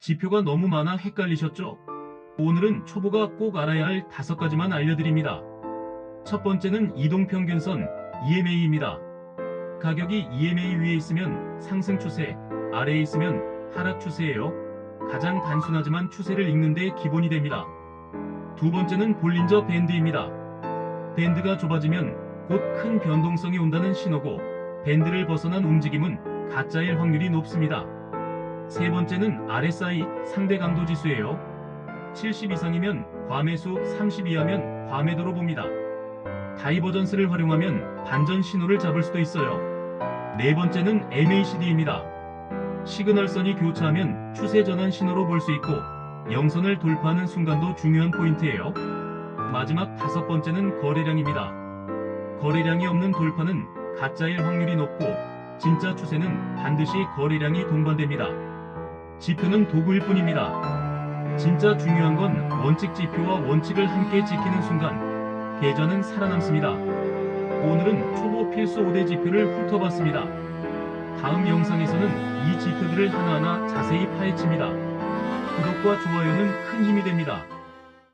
지표가 너무 많아 헷갈리셨죠? 오늘은 초보가 꼭 알아야 할 다섯 가지만 알려드립니다. 첫 번째는 이동평균선 EMA입니다. 가격이 EMA 위에 있으면 상승 추세, 아래에 있으면 하락 추세예요. 가장 단순하지만 추세를 읽는 데 기본이 됩니다. 두 번째는 볼린저 밴드입니다. 밴드가 좁아지면 곧 큰 변동성이 온다는 신호고 밴드를 벗어난 움직임은 가짜일 확률이 높습니다. 세 번째는 RSI 상대 강도 지수예요. 70 이상이면 과매수, 30 이하면 과매도로 봅니다. 다이버전스를 활용하면 반전 신호를 잡을 수도 있어요. 네 번째는 MACD입니다. 시그널선이 교차하면 추세 전환 신호로 볼 수 있고 영선을 돌파하는 순간도 중요한 포인트예요. 마지막 다섯 번째는 거래량입니다. 거래량이 없는 돌파는 가짜일 확률이 높고 진짜 추세는 반드시 거래량이 동반됩니다. 지표는 도구일 뿐입니다. 진짜 중요한 건 원칙 지표와 원칙을 함께 지키는 순간 계좌는 살아남습니다. 오늘은 초보 필수 5대 지표를 훑어봤습니다. 다음 영상에서는 이 지표들을 하나하나 자세히 파헤칩니다. 구독과 좋아요는 큰 힘이 됩니다.